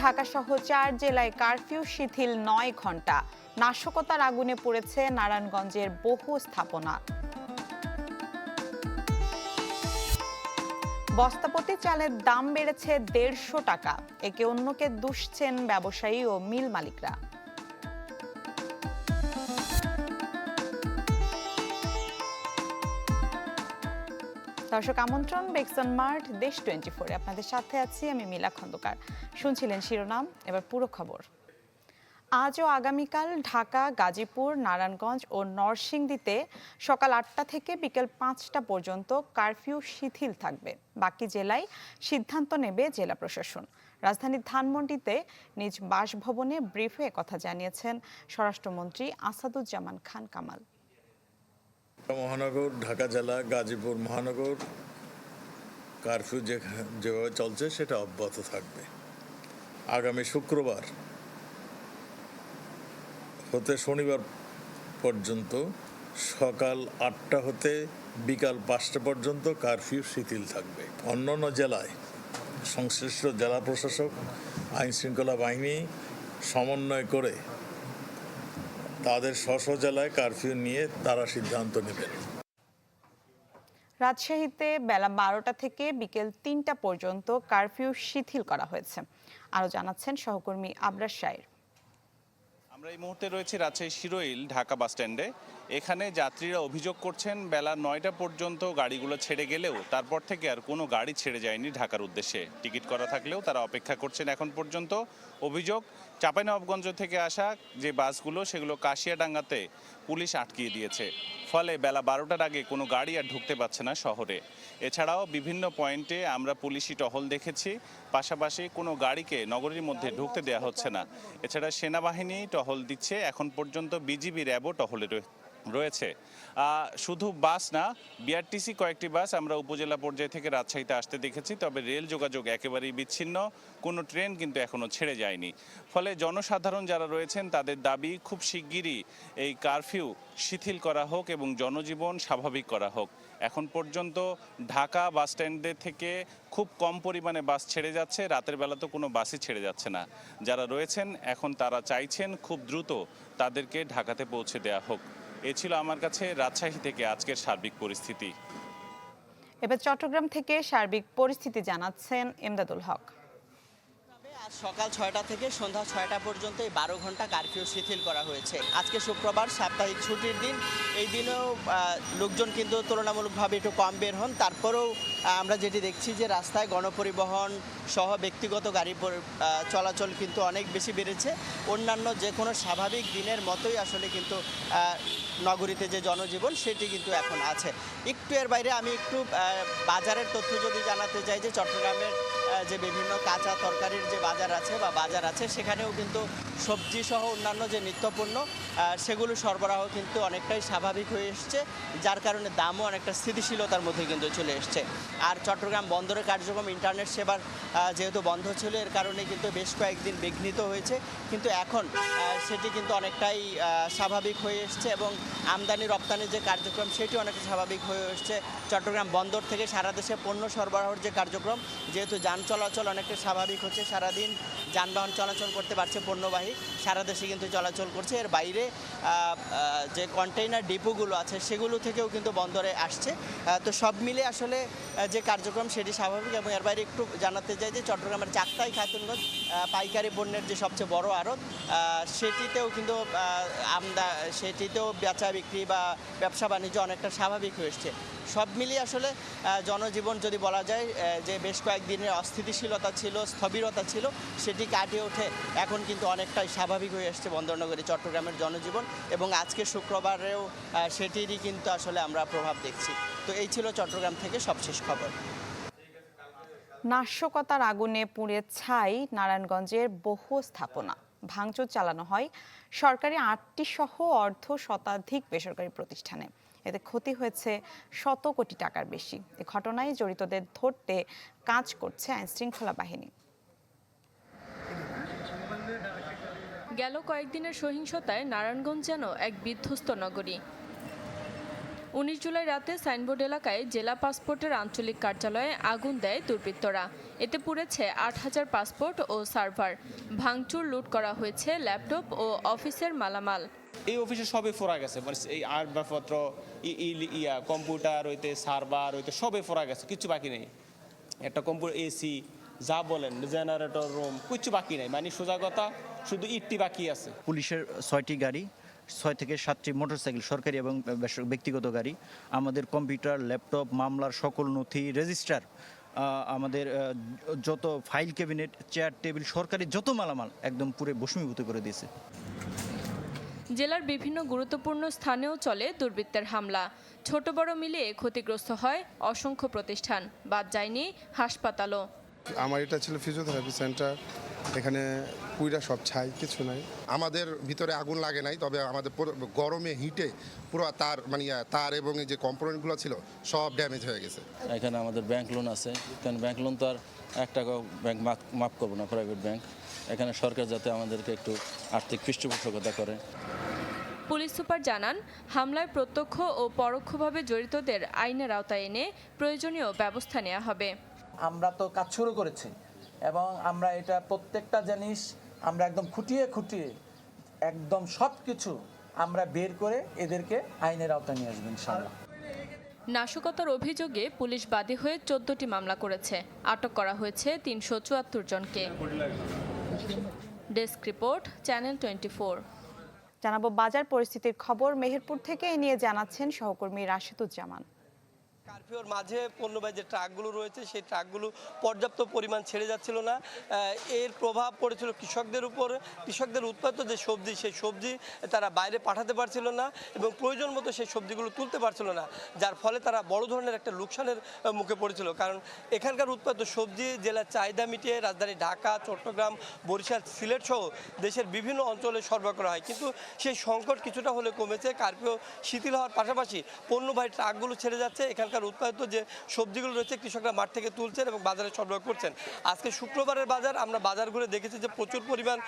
ঢাকাসহ চার জেলায় কারফিউ শিথিল নয় ঘণ্টা নাশকতার আগুনে পড়েছে নারায়ণগঞ্জের বহু স্থাপনা। বস্তাপতি চালের দাম বেড়েছে দেড়শো টাকা। একে অন্যকে দুষছেন ব্যবসায়ী ও মিল মালিকরা। দর্শক আমন্ত্রণ, বেক্সন মার্ট, দেশ টোয়েন্টি ফোরে আপনাদের সাথে আছি আমি মিলা খন্দকার। শুনছিলেন শিরোনাম, এবার পুরো খবর। আজ ও আগামীকাল ঢাকা, গাজীপুর, নারায়ণগঞ্জ ও নরসিংদীতে সকাল আটটা থেকে বিকেল পাঁচটা পর্যন্ত কারফিউ শিথিল থাকবে। বাকি জেলায় সিদ্ধান্ত নেবে জেলা প্রশাসন। রাজধানীর ধানমন্ডিতে নিজ বাসভবনে ব্রিফে কথা জানিয়েছেন স্বরাষ্ট্রমন্ত্রী আসাদুজ্জামান খান কামাল। মহানগর, ঢাকা জেলা, গাজীপুর মহানগর, কারফিউ যে যেভাবে চলছে সেটা অব্যাহত থাকবে। আগামী শুক্রবার হতে শনিবার পর্যন্ত সকাল আটটা হতে বিকাল পাঁচটা পর্যন্ত কারফিউ শিথিল থাকবে। অন্যান্য জেলায় সংশ্লিষ্ট জেলা প্রশাসক আইন শৃঙ্খলা বাহিনী সমন্বয় করে তাদের স্ব জেলায় কারফিউ নিয়ে তারা সিদ্ধান্ত নেবেন। রাজশাহীতে বেলা বারোটা থেকে বিকেল তিনটা পর্যন্ত কারফিউ শিথিল করা হয়েছে। আরও জানাচ্ছেন সহকর্মী আবরার শায়ের। আমরা এই মুহূর্তে রয়েছি রাজশাহী শিরোইল ঢাকা বাস স্ট্যান্ডে। এখানে যাত্রীরা অভিযোগ করছেন বেলা নয়টা পর্যন্ত গাড়িগুলো ছেড়ে গেলেও তারপর থেকে আর কোনো গাড়ি ছেড়ে যায়নি ঢাকার উদ্দেশ্যে। টিকিট করা থাকলেও তারা অপেক্ষা করছেন এখন পর্যন্ত। অভিযোগ চাঁপাইনবাবগঞ্জ থেকে আসা যে বাসগুলো, সেগুলো কাশিয়াডাঙ্গাতে পুলিশ আটকিয়ে দিয়েছে। ফলে বেলা বারোটার আগে কোনো গাড়ি আর ঢুকতে পারছে না শহরে। এছাড়াও বিভিন্ন পয়েন্টে আমরা পুলিশি টহল দেখেছি। পাশাপাশি কোনো গাড়িকে নগরীর মধ্যে ঢুকতে দেওয়া হচ্ছে না। এছাড়া সেনাবাহিনী টহল দিচ্ছে। এখন পর্যন্ত বিজিবি র্যাবও টহলে রয়েছে। শুধু বাস না বিআরটিসি কয়েকটি বাস আমরা উপজেলা পর্যায় থেকে রাজশাহীতে আসতে দেখেছি, তবে রেল যোগাযোগ একেবারেই বিচ্ছিন্ন, কোনো ট্রেন কিন্তু এখনও ছেড়ে যায়নি। ফলে জনসাধারণ যারা রয়েছেন, তাদের দাবি খুব শিগগিরই এই কারফিউ শিথিল করা হোক এবং জনজীবন স্বাভাবিক করা হোক। এখন পর্যন্ত ঢাকা বাস স্ট্যান্ডে থেকে খুব কম পরিমাণে বাস ছেড়ে যাচ্ছে, রাতের বেলা তো কোনো বাসই ছেড়ে যাচ্ছে না। যারা রয়েছেন, এখন তারা চাইছেন খুব দ্রুত তাদেরকে ঢাকাতে পৌঁছে দেওয়া হোক। এ ছিল আমার কাছে রাজশাহী থেকে আজকের সার্বিক পরিস্থিতি। এবার চট্টগ্রাম থেকে সার্বিক পরিস্থিতি জানাচ্ছেন এমদাদুল হক। আজ সকাল ছয়টা থেকে সন্ধ্যা ছয়টা পর্যন্ত এই বারো ঘণ্টা কারফিউ শিথিল করা হয়েছে। আজকে শুক্রবার সাপ্তাহিক ছুটির দিন। এই দিনেও লোকজন কিন্তু তুলনামূলকভাবে একটু কম বের হন। তারপরেও আমরা যেটি দেখছি যে রাস্তায় গণপরিবহন সহ ব্যক্তিগত গাড়ি চলাচল কিন্তু অনেক বেশি বেড়েছে। অন্যান্য যে কোনো স্বাভাবিক দিনের মতোই আসলে কিন্তু নগরীতে যে জনজীবন, সেটি কিন্তু এখন আছে। একটু এর বাইরে আমি একটু বাজারের তথ্য যদি জানাতে চাই যে চট্টগ্রামের যে বিভিন্ন কাঁচা তরকারির যে বাজার আছে বা বাজার আছে, সেখানেও কিন্তু সবজি সহ অন্যান্য যে নিত্যপণ্য সেগুলো সরবরাহ কিন্তু অনেকটাই স্বাভাবিক হয়ে এসছে, যার কারণে দামও অনেকটা স্থিতিশীলতার মধ্যে কিন্তু চলে এসছে। আর চট্টগ্রাম বন্দরের কার্যক্রম, ইন্টারনেট সেবার যেহেতু বন্ধ ছিল, এর কারণে কিন্তু বেশ কয়েকদিন বিঘ্নিত হয়েছে। কিন্তু এখন সেটি কিন্তু অনেকটাই স্বাভাবিক হয়ে এসছে এবং আমদানি রপ্তানির যে কার্যক্রম, সেটি অনেকটা স্বাভাবিক হয়ে এসছে। চট্টগ্রাম বন্দর থেকে সারা দেশে পণ্য সরবরাহের যে কার্যক্রম, যেহেতু যান চলাচল অনেকটা স্বাভাবিক হচ্ছে, সারাদিন যানবাহন চলাচল করতে পারছে পণ্যবাহী, সারা দেশে কিন্তু চলাচল করছে। এর বাইরে যে কন্টেইনার ডিপোগুলো আছে, সেগুলো থেকেও কিন্তু বন্দরে আসছে। তো সব মিলে আসলে যে কার্যক্রম, সেটি স্বাভাবিক এবং এর বাইরে একটু জানাতে চাই যে চট্টগ্রামের চাকতাই খাতুনগঞ্জ পাইকারি পণ্যের যে সবচেয়ে বড় আড়ত সেটিতেও কিন্তু আমদা, সেটিতেও বেচা বিক্রি বা ব্যবসা বাণিজ্য অনেকটা স্বাভাবিক হয়ে এসছে। সব মিলিয়ে আসলে জনজীবন যদি বলা যায় যে বেশ কয়েকদিনের অস্থিতিশীলতা ছিল, স্থবিরতা ছিল, সেটি কাটিয়ে ওঠে এখন কিন্তু অনেকটাই স্বাভাবিক হয়ে আসছে বন্দরনগরী, চট্টগ্রামের জনজীবন এবং আজকে শুক্রবারেও সেটিরই কিন্তু আসলে আমরা প্রভাব দেখছি। তো এই ছিল চট্টগ্রাম থেকে সবশেষ খবর। নাশকতার আগুনে পুড়ে ছাই নারায়ণগঞ্জের বহু স্থাপনা। ভাঙচুর চালানো হয় সরকারি আটটি সহ অর্ধ শতাধিক বেসরকারি প্রতিষ্ঠানে। এতে ক্ষতি হয়েছে শত কোটি টাকার বেশি। এ ঘটনায় জড়িতদের ধরতে কাজ করছে আইনশৃঙ্খলা বাহিনী। গেল কয়েকদিনের সহিংসতায় নারায়ণগঞ্জ যেন এক বিধ্বস্ত নগরী। উনিশ জুলাই রাতে সাইনবোর্ড এলাকায় জেলা পাসপোর্টের আঞ্চলিক কার্যালয়ে আগুন দেয় দুর্বৃত্তরা। এতে পুড়েছে আট হাজার পাসপোর্ট ও সার্ভার। ভাঙচুর লুট করা হয়েছে ল্যাপটপ ও অফিসের মালামাল। এই অফিসে সবে ফোরা গেছে মানে এই আসবাবপত্র ই- ই- ইয়া কম্পিউটার হইতে সার্ভার হইতে সবে ফোরা গেছে কিছু বাকি নেই। একটা কম্পিউটার এসি যা বলেন জেনারেটর রুম কিছু বাকি নেই মানে সোজা কথা শুধু ইটটি বাকি আছে। পুলিশের ছয়টি গাড়ি ছয় থেকে সাতটি মোটরসাইকেল সরকারি এবং ব্যক্তিগত গাড়ি আমাদের কম্পিউটার ল্যাপটপ মামলার সকল নথি রেজিস্টার আমাদের যত ফাইল ক্যাবিনেট চেয়ার টেবিল সরকারি যত মালামাল একদম পুরে ভস্মীভূত করে দিয়েছে। জেলার বিভিন্ন গুরুত্বপূর্ণ স্থানেও চলে দুর্বৃত্তের হামলা। ছোট বড় মিলিয়ে ক্ষতিগ্রস্ত হয় অসংখ্য প্রতিষ্ঠান। বাদ যায়নি হাসপাতালও। আমার এটা ছিল ফিজিওথেরাপি সেন্টার এখানে পুইরা সব ছাই কিছু নাই। আমাদের ভিতরে আগুন লাগে নাই তবে আমাদের পুরো গরমে হিটে পুরো তার মানে ইয়া, তার এবং এই যে কম্পোনেন্টগুলো ছিল সব ড্যামেজ হয়ে গেছে। এখানে আমাদের ব্যাংক লোন আছে। কারণ ব্যাংক লোন তো আর এক টাকাও ব্যাংক মাফ করব না প্রাইভেট ব্যাংক এখানে সরকার যাতে আমাদেরকে একটু আর্থিক পৃষ্ঠপোষকতা করে। পুলিশ সুপার জানান হামলায় প্রত্যক্ষ ও পরোক্ষভাবে জড়িতদের আইনের আওতায় এনে প্রয়োজনীয় ব্যবস্থা নেওয়া হবে। আমরা তো কাজ শুরু করেছি। এবং আমরা এটা প্রত্যেকটা জিনিস আমরা একদম খুঁটিয়ে খুঁটিয়ে একদম সব কিছু আমরা বের করে এদেরকে আইনের আওতায় নিয়ে আসব ইনশাআল্লাহ। নাশকতার অভিযোগে পুলিশ বাদী হয়ে চোদ্দটি মামলা করেছে। আটক করা হয়েছে তিনশো চুয়াত্তর জনকে। Desk report channel twenty four. জানাব বাজার পরিস্থিতির খবর। মেহেরপুর থেকে এ নিয়ে জানাচ্ছেন সহকর্মী রাশেদুজ্জামান। কারফিউর মাঝে পণ্যবাহী যে ট্রাকগুলো রয়েছে, সেই ট্রাকগুলো পর্যাপ্ত পরিমাণ ছেড়ে যাচ্ছিল না। এর প্রভাব পড়েছিল কৃষকদের উপর। কৃষকদের উৎপাদিত যে সবজি, সেই সবজি তারা বাইরে পাঠাতে পারছিল না এবং প্রয়োজন মতো সেই সবজিগুলো তুলতে পারছিল না, যার ফলে তারা বড় ধরনের একটা লোকসানের মুখে পড়েছিল। কারণ এখানকার উৎপাদিত সবজি, জেলার চাহিদা মিটিয়ে রাজধানী ঢাকা, চট্টগ্রাম, বরিশাল, সিলেট সহ দেশের বিভিন্ন অঞ্চলে সরবরাহ করা হয়। কিন্তু সেই সংকট কিছুটা হলে কমেছে। কার্ফিউ শিথিল হওয়ার পাশাপাশি পণ্যবাহী ট্রাকগুলো ছেড়ে যাচ্ছে। এখানকার উৎপাদিত যে সবজিগুলো রয়েছে কৃষকরা মাঠ থেকে তুলছেন এবং বাজারে সরবরাহ করছেন। আজকে শুক্রবারের বাজার, আমরা বাজার ঘুরে দেখেছি যে প্রচুর পরিমাণ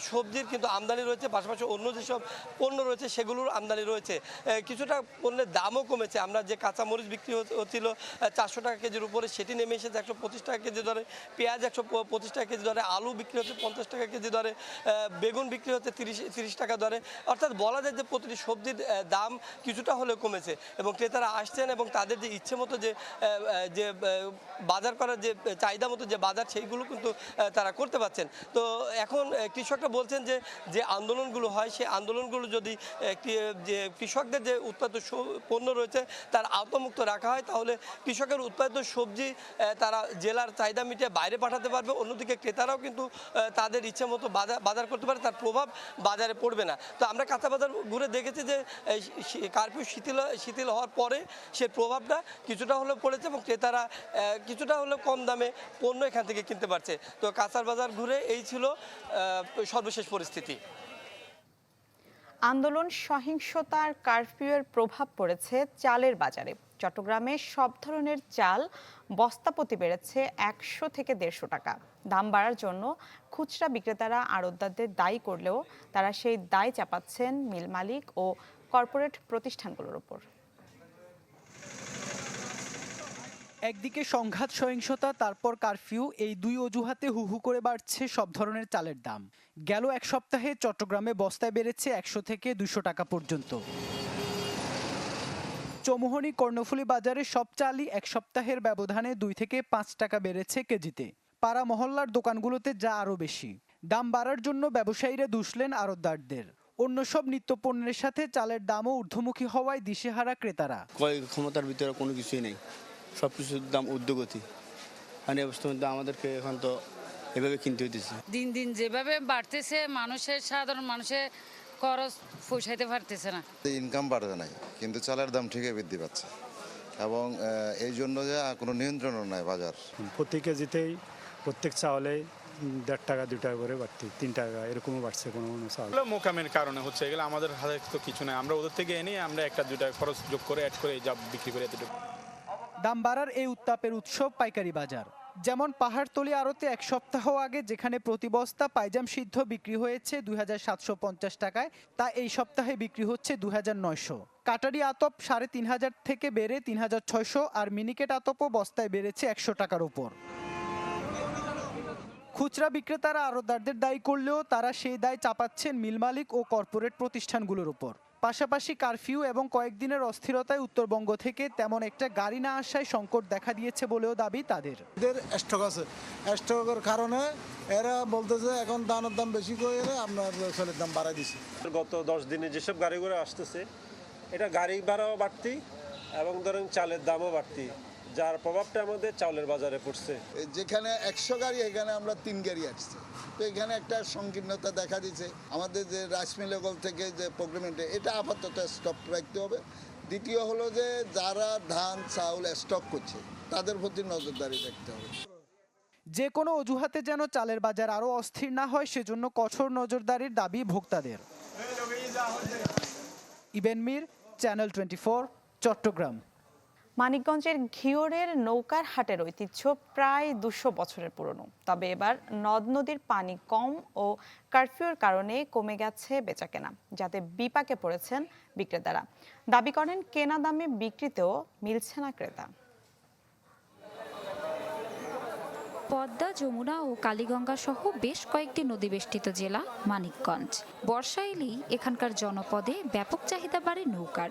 সবজির কিন্তু আমদানি রয়েছে, পাশাপাশি অন্য যেসব পণ্য রয়েছে সেগুলোর আমদানি রয়েছে। কিছুটা পণ্যের দামও কমেছে। আমরা যে কাঁচামরিচ বিক্রি হচ্ছে- হচ্ছিল চারশো টাকা কেজির উপরে, সেটি নেমে এসেছে একশো পঁচিশ টাকা কেজি দরে। পেঁয়াজ একশো পঁচিশ টাকা কেজি দরে, আলু বিক্রি হচ্ছে পঞ্চাশ টাকা কেজি দরে বেগুন বিক্রি হচ্ছে তিরিশ তিরিশ টাকা দরে। অর্থাৎ বলা যায় যে প্রতিটি সবজির দাম কিছুটা হলেও কমেছে এবং ক্রেতারা আসছেন এবং তাদের যে ইচ্ছে মতো যে যে বাজার করার যে চাহিদা মতো যে বাজার, সেইগুলো কিন্তু তারা করতে পারছেন। তো এখন কৃষকরা বলছেন যে যে আন্দোলনগুলো হয়, সেই আন্দোলনগুলো যদি যে কৃষকদের যে উৎপাদিত পণ্য রয়েছে, তার আওতামুক্ত রাখা হয়, তাহলে কৃষকের উৎপাদিত সবজি তারা জেলার চাহিদা মিটিয়ে বাইরে পাঠাতে পারবে। অন্যদিকে ক্রেতারাও কিন্তু তাদের ইচ্ছে মতো বাজার বাজার করতে পারে, তার প্রভাব বাজারে পড়বে না। তো আমরা কাঁচা বাজার ঘুরে দেখেছি যে কারফিউ শিথিল শিথিল হওয়ার পরে, সে প্রভাবটা কিছুটা হলেও পড়েছে এবং ক্রেতারা কিছুটা হলেও কম দামে পণ্য এখান থেকে কিনতে পারছে। তো কাঁচার বাজার ঘুরে এই ছিল সর্বশেষ পরিস্থিতি। আন্দোলন সহিংসতার কারফিউয়ের প্রভাব পড়েছে চালের বাজারে। চট্টগ্রামে সব ধরনের চাল বস্তাপতি বেড়েছে একশো থেকে দেড়শো টাকা। দাম বাড়ার জন্য খুচরা বিক্রেতারা আড়তদারদের দায়ী করলেও তারা সেই দায় চাপাচ্ছেন মিল মালিক ও কর্পোরেট প্রতিষ্ঠানগুলোর উপর একদিকে সংঘাত, সহিংসতা, তারপর কারফিউ, এই দুই অজুহাতে হু হু করে বাড়ছে সব ধরনের চালের দাম। গেল এক সপ্তাহে চট্টগ্রামে বস্তায় বেড়েছে একশো থেকে দুশো টাকা পর্যন্ত। চৌমুহনী কর্ণফুলী বাজারে সব চালই এক সপ্তাহের ব্যবধানে দুই থেকে পাঁচ টাকা বেড়েছে কেজিতে। পাড়া মহল্লার দোকানগুলোতে যা আরও বেশি। দাম বাড়ার জন্য ব্যবসায়ীরা দুষলেন আড়তদারদের অন্য সব নিত্যপণ্যের সাথে চালের দামও ঊর্ধ্বমুখী হওয়ায় দিশেহারা ক্রেতারা। ক্ষমতার ভিতরে কোনো কিছুই নেই। সব কিছুর দাম ঊর্ধ্বগতি। মানে এই অবস্থার মধ্যে আমাদেরকে এখন তো এভাবে কিনতে হইতেছে। দিন দিন যেভাবে বাড়তেছে মানুষের সাধারণ মানুষের খরচ পোষাইতে পারতেছে না। ইনকাম বাড়বে নাই কিন্তু চালের দাম ঠিকই বৃদ্ধি পাচ্ছে। এবং এই জন্য যে কোনো নিয়ন্ত্রণও নাই বাজার। প্রতি কেজিতেই প্রত্যেক চাউলে দেড় টাকা দু টাকা করে বাড়তি তিন টাকা এরকমও বাড়ছে কোনো কোনো চাউল। মোকামের কারণে হচ্ছে এগুলো আমাদের হাতে তো কিছু নেই। আমরা ওদের থেকে এনে আমরা একটা দুটা খরচ যোগ করে অ্যাড করে যা বিক্রি করে এতটুকু। দাম বাড়ার এই উত্তাপের উৎসব পাইকারি বাজার। যেমন পাহাড়তলি আড়তে এক সপ্তাহ আগে যেখানে প্রতি বস্তা পাইজাম সিদ্ধ বিক্রি হয়েছে দুই হাজার সাতশো পঞ্চাশ টাকায়, তা এই সপ্তাহে বিক্রি হচ্ছে দু হাজার নয়শো। কাটারি আতপ সাড়ে তিন হাজার থেকে বেড়ে তিন হাজার ছয়শো আর মিনিকেট আতপও বস্তায় বেড়েছে একশো টাকার উপর খুচরা বিক্রেতারা আড়তদারদের দায়ী করলেও তারা সেই দায় চাপাচ্ছেন মিল মালিক ও কর্পোরেট প্রতিষ্ঠানগুলোর উপর পাশাপাশি কারফিউ এবং কয়েকদিনের অস্থিরতায় উত্তরবঙ্গ থেকে তেমন একটা গাড়ি না আসায় সংকট দেখা দিয়েছে বলেও দাবি তাদের। এদের স্টক আছে। স্টকের কারণে এরা বলতেছে এখন দানের দাম বেশি করে আপনার চালের দাম বাড়াই দিছে। গত দশ দিনে যেসব গাড়িগুলো আসতেছে এটা গাড়ি ভাড়াও বাড়তি এবং ধরেন চালের দামও বাড়তি। যার প্রভাবটা আমাদের চাউলের বাজারে পড়ছে। যেখানে একশো গাড়ি এখানে আমরা তিন গাড়ি আসছে। তো এখানে একটা সংকীর্ণতা দেখা দিচ্ছে আমাদের যে রাইস মিলগল থেকে যে প্রোগ্রামেন্টে এটা আপাতত স্টপ রাখতে হবে। দ্বিতীয় হলো যে যারা ধান চাউল স্টক করছে তাদের প্রতি নজরদারি রাখতে হবে। যে কোনো অজুহাতে যেন চালের বাজার আরও অস্থির না হয় সেজন্য কঠোর নজরদারির দাবি ভোক্তাদের। ইবেন মির চ্যানেল টোয়েন্টি চট্টগ্রাম। মানিকগঞ্জের ঘিওরের নৌকার হাটের ঐতিহ্য প্রায় দুশো বছরের পুরনো। তবে এবার নদ নদীর পানি কম ও কারফিউর কারণে কমে গেছে বেচাকেনা, যাতে বিপাকে পড়েছেন বিক্রেতারা। দাবি করেন, কেনা দামে বিক্রিতেও মিলছে না ক্রেতা। পদ্মা, যমুনা ও কালীগঙ্গা সহ বেশ কয়েকটি নদীবেষ্টিত জেলা মানিকগঞ্জ। বর্ষা এলেই এখানকার জনপদে ব্যাপক চাহিদা বাড়ে নৌকার।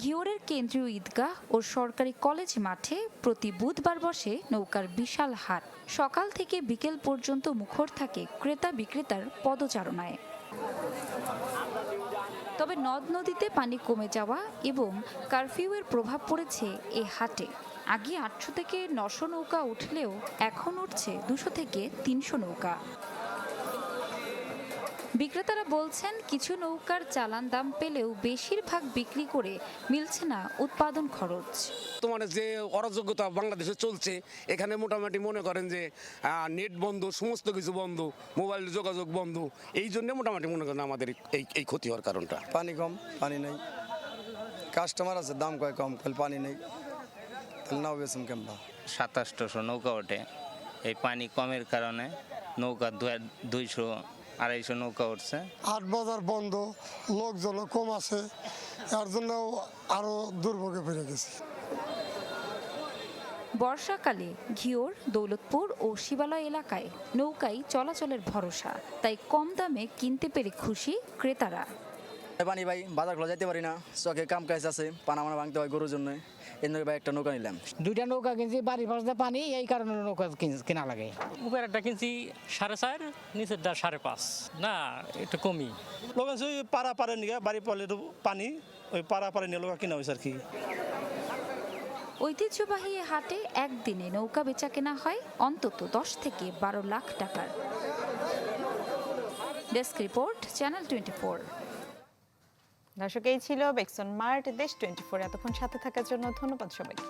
ঘিওরের কেন্দ্রীয় ঈদগাহ ও সরকারি কলেজ মাঠে প্রতি বুধবার বসে নৌকার বিশাল হাট। সকাল থেকে বিকেল পর্যন্ত মুখর থাকে ক্রেতা বিক্রেতার পদচারণায়। তবে নদ নদীতে পানি কমে যাওয়া এবং কারফিউয়ের প্রভাব পড়েছে এ হাটে। আগে আটশো থেকে নশো নৌকা উঠলেও এখন উঠছে দুশো থেকে তিনশো নৌকা। বিক্রেতারা বলছেন কিছু নৌকার চালান দাম পেলেও বেশিরভাগ বিক্রি করে মিলছে না উৎপাদন খরচ। বর্তমানে যে অরাজকতা বাংলাদেশে চলছে এখানে মোটামুটি মনে করেন যে নেট বন্ধ সমস্ত কিছু বন্ধ মোবাইল যোগাযোগ বন্ধ এই জন্য মোটামুটি মনে করেন আমাদের এই এই ক্ষতি হওয়ার কারণটা। পানি কম পানি নেই। কাস্টমার আছে দাম কয় কম খালি পানি নেই। তাহলে নাও বেসম কেমবা সাতাশশো নৌকা ওঠে। এই পানি কমের কারণে নৌকা দু- দুইশো আড়াইশো নৌকা উঠছে। হাট বাজার বন্ধ লোকজন কম আছে এর জন্য আরও দুর্ভোগে ফিরে গেছে। বর্ষাকালে ঘিওর দৌলতপুর ও শিবালয় এলাকায় নৌকায় চলাচলের ভরসা তাই কম দামে কিনতে পেরে খুশি ক্রেতারা। পানি ভাই বাজারগুলো যাইতে পারি না। চকে কাম কাজ আছে পানা মানা ভাঙতে হয় গরুর জন্য। এই ভাই একটা নৌকা নিলাম। দুইটা নৌকা কিনছি বাড়ির পাশে পানি এই কারণে নৌকা কিন- কেনা লাগে। উপরেরটা কিনছি সাড়ে চার নিচের নিচেরটা সাড়ে পাঁচ। না একটু কমই। লোক ওই পাড়া পাড়ে নিয়ে বাড়ি পড়লে তো পানি ওই পাড়া পাড়ে নিয়ে লোক কিনা হয়েছে আর কি। ঐতিহ্যবাহী হাটে একদিনে নৌকা বেচা কেনা হয় অন্তত দশ থেকে বারো লাখ টাকার। ডেস্ক রিপোর্ট চ্যানেল টোয়েন্টি দর্শক এই ছিল বেক্সন মার্ট দেশ টোয়েন্টি ফোর। এতক্ষণ সাথে থাকার জন্য ধন্যবাদ সবাইকে।